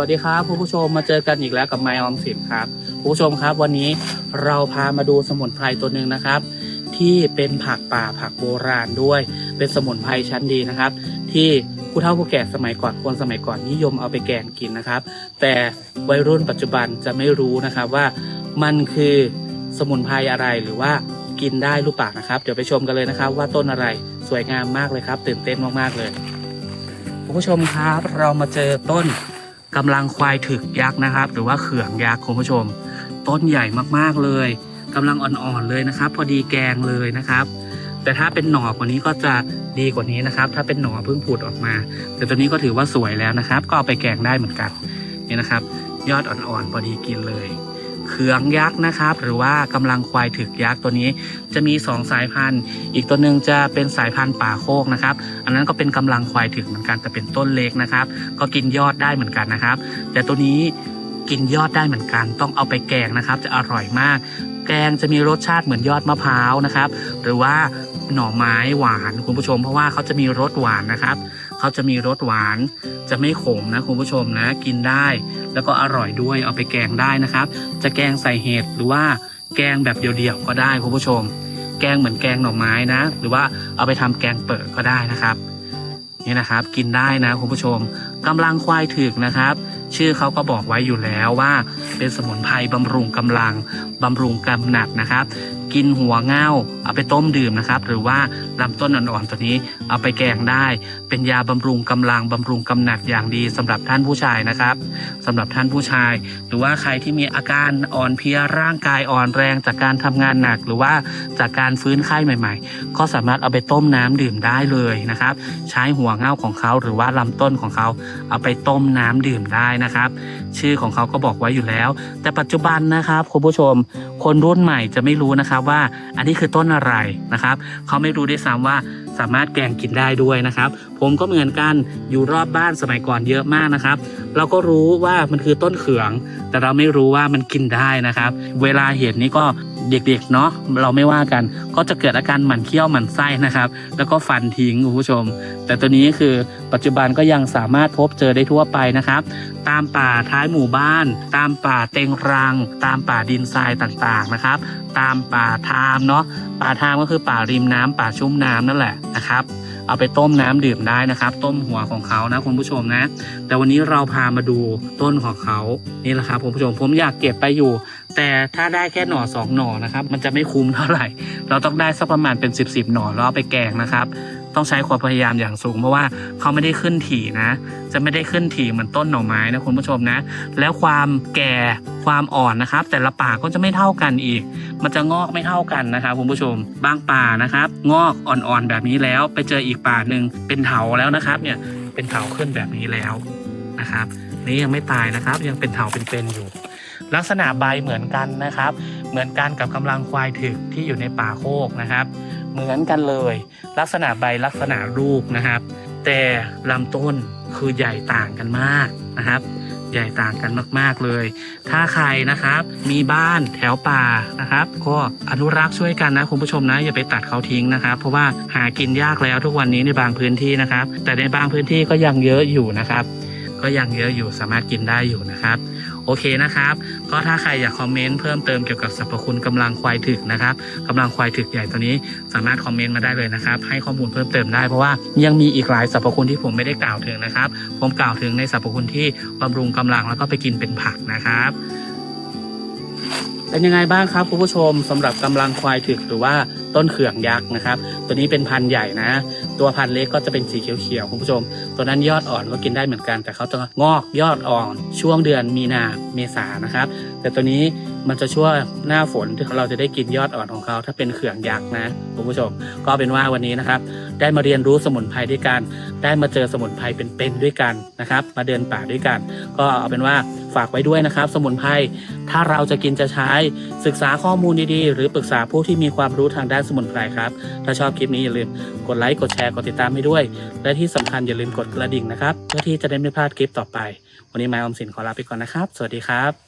วัสดีครับคุณผู้ชมมาเจอกันอีกแล้วกับไมออมสินครับคุณผู้ชมครับ วันนี้เราพามาดูสมุนไพรตัวหนึ่งนะครับ ที่เป็นผักป่าผักโบราณด้วย เป็นสมุนไพรชั้นดีนะครับ ที่ผู้เฒ่าผู้แก่สมัยก่อนคนสมัยก่อนนิยมเอาไปแกงกินนะครับ แต่วัยรุ่นปัจจุบันจะไม่รู้นะครับว่ามันคือสมุนไพรอะไรหรือว่ากินได้หรือเปล่านะครับเดี๋ยวไปชมกันเลยนะครับ ว่าต้นอะไรสวยงามมากเลยครับ ตื่นเต้นมากๆเลยคุณผู้ชมครับเรามาเจอต้น กำลังควายถึกยักษ์นะครับ หรือว่าเขื่องยักษ์คุณผู้ชม ต้นใหญ่มากๆเลยกำลังอ่อนๆเลยนะครับ พอดีแกงเลยนะครับ แต่ถ้าเป็นหน่อกว่านี้ก็จะดีกว่านี้นะครับ ถ้าเป็นหน่อเพิ่งผุดออกมา แต่ตัวนี้ก็ถือว่าสวยแล้วนะครับ ก็เอาไปแกงได้เหมือนกันนี่นะครับ ยอดอ่อนๆพอดีกินเลย เขืองยักษ์นะครับ หรือว่ากำลังควายถึกยักษ์ตัวนี้ จะมี 2 สายพันธุ์ อีกตัวหนึ่งจะเป็นสายพันธุ์ป่าโคกนะครับ อันนั้นก็เป็นกำลังควายถึกเหมือนกันแต่เป็นต้นเล็กนะครับ ก็กินยอดได้เหมือนกันนะครับ แต่ตัวนี้กินยอดได้เหมือนกัน ต้องเอาไปแกงนะครับ จะอร่อยมาก แกงจะมีรสชาติเหมือนยอดมะพร้าวนะครับ หรือว่าหน่อไม้หวานคุณผู้ชม เพราะว่าเขาจะมีรสหวานนะครับ เขาจะมีรสหวาน จะไม่ขมนะคุณผู้ชมนะ กินได้ แล้วก็อร่อยด้วยเอาไปแกงได้นะครับ จะแกงใส่เห็ดหรือว่าแกงแบบเดียวๆก็ได้คุณผู้ชม แกงเหมือนแกงหน่อไม้นะ หรือว่าเอาไปทำแกงเปิดก็ได้นะครับนี่นะครับ กินได้นะคุณผู้ชมกำลังควายถึกนะครับ ชื่อเขาก็บอกไว้อยู่แล้วว่า เป็นสมุนไพรบำรุงกำลังบำรุงกำหนัดนะครับ กินหัวเง่าเอาไปต้มดื่มนะครับ หรือว่าลำต้นอ่อนๆตัวนี้เอาไปแกงได้ เป็นยาบำรุงกำลังบำรุงกำหนัดอย่างดีสำหรับท่านผู้ชายนะครับสำหรับท่านผู้ชาย หรือว่าใครที่มีอาการอ่อนเพลียร่างกายอ่อนแรงจากการทำงานหนัก หรือว่าจากการฟื้นไข้ใหม่ ๆ ก็สามารถเอาไปต้มน้ำดื่มได้เลยนะครับ ใช้หัวเง่าของเขาหรือว่าลำต้นของเขาเอาไปต้มน้ำดื่มได้นะครับ ชื่อของเขาก็บอกไว้อยู่แล้ว แต่ปัจจุบันนะครับคุณผู้ชม คนรุ่นใหม่จะไม่รู้นะครับนะครับว่าอันนี้คือต้นอะไรนะครับเขาไม่รู้ด้วยซ้ำว่าสามารถแกงกินได้ด้วยนะครับ ผมก็เหมือนกันอยู่รอบบ้านสมัยก่อนเยอะมากนะครับ เราก็รู้ว่ามันคือต้นเขือง แต่เราไม่รู้ว่ามันกินได้นะครับ เวลาเห็นนี่ก็ เด็กๆเนาะเราไม่ว่ากัน ก็จะเกิดอาการหมันเคี้ยวหมันไส้นะครับ แล้วก็ฟันทิ้งคุณผู้ชม แต่ตัวนี้คือปัจจุบันก็ยังสามารถพบเจอได้ทั่วไปนะครับ ตามป่าท้ายหมู่บ้าน ตามป่าเต็งรัง ตามป่าดินทรายต่างๆนะครับ ตามป่าทามเนาะป่าทามก็คือป่าริมน้ำป่าชุ่มน้ำนั่นแหละนะครับ เอาไปต้มน้ำดื่มได้นะครับ ต้มหัวของเขานะคุณผู้ชมนะ แต่วันนี้เราพามาดูต้นของเขานี่แหละครับคุณผู้ชมผมอยากเก็บไปอยู่ แต่ถ้าได้แค่หน่อสองหน่อนะครับมันจะไม่คุ้มเท่าไหร่ เราต้องได้สักประมาณเป็น 10บสหน่อแล้วเอาไปแกงนะครับ ต้องใช้ความพยายามอย่างสูงเพราะว่าเขาไม่ได้ขึ้นถี่นะ จะไม่ได้ขึ้นถี่เหมือนต้นหน่อไม้นะคุณผู้ชมนะ แล้วความแก่ ความอ่อนนะครับ แต่ละป่าก็จะไม่เท่ากันอีก มันจะงอกไม่เท่ากันนะครับคุณผู้ชม บางป่านะครับ งอกอ่อนๆแบบนี้แล้วไปเจออีกป่าหนึ่งเป็นเถาแล้วนะครับ เนี่ยเป็นเถาขึ้นแบบนี้แล้วนะครับ นี่ยังไม่ตายนะครับ ยังเป็นเถาเป็นๆอยู่ ลักษณะใบเหมือนกันนะครับ เหมือนกันกับกำลังควายถึกที่อยู่ในป่าโคกนะครับ เหมือนกันเลย ลักษณะใบลักษณะรูปนะครับ แต่ลำต้นคือใหญ่ต่างกันมากนะครับ ใหญ่ต่างกันมาก ๆเลย ถ้าใครนะครับมีบ้านแถวป่านะครับ ก็อนุรักษ์ช่วยกันนะคุณผู้ชมนะอย่าไปตัดเขาทิ้งนะครับ เพราะว่าหากินยากแล้วทุกวันนี้ในบางพื้นที่นะครับ แต่ในบางพื้นที่ก็ยังเยอะอยู่นะครับ ก็ยังเยอะอยู่สามารถกินได้อยู่นะครับ โอเคนะครับ ก็ถ้าใครอยากคอมเมนต์เพิ่มเติมเกี่ยวกับสรรพคุณกำลังควายถึกนะครับกำลังควายถึกใหญ่ตัวนี้สามารถคอมเมนต์มาได้เลยนะครับ ให้ข้อมูลเพิ่มเติมได้เพราะว่ายังมีอีกหลายสรรพคุณที่ผมไม่ได้กล่าวถึงนะครับ ผมกล่าวถึงในสรรพคุณที่บำรุงกำลังแล้วก็ไปกินเป็นผักนะครับเป็นยังไงบ้างครับคุณผู้ชมสำหรับกำลังควายถึกหรือว่า ต้นเขื่องยักษ์นะครับ ตัวนี้เป็นพันธุ์ใหญ่นะ ตัวพันธุ์เล็กก็จะเป็นสีเขียวๆคุณผู้ชม ตัวนั้นยอดอ่อนก็กินได้เหมือนกัน แต่เขาจะงอกยอดอ่อนช่วงเดือนมีนาเมษานะครับ แต่ตัวนี้ มันจะช่วงหน้าฝนที่เราจะได้กินยอดอ่อนของเขา ถ้าเป็นเขื่องยักษ์นะคุณผู้ชม ก็เป็นว่าวันนี้นะครับ ได้มาเรียนรู้สมุนไพรด้วยกัน ได้มาเจอสมุนไพรเป็นๆด้วยกันนะครับ มาเดินป่าด้วยกัน ก็เอาเป็นว่าฝากไว้ด้วยนะครับ สมุนไพรถ้าเราจะกินจะใช้ศึกษาข้อมูลดีๆ หรือปรึกษาผู้ที่มีความรู้ทางด้านสมุนไพรครับถ้าชอบคลิปนี้อย่าลืมกดไลค์กดแชร์กดติดตามให้ด้วย และที่สำคัญอย่าลืมกดกระดิ่งนะครับเพื่อที่จะได้ไม่พลาดคลิปต่อไป วันนี้ไมค์ออมสินขอลาไปก่อนนะครับ สวัสดีครับ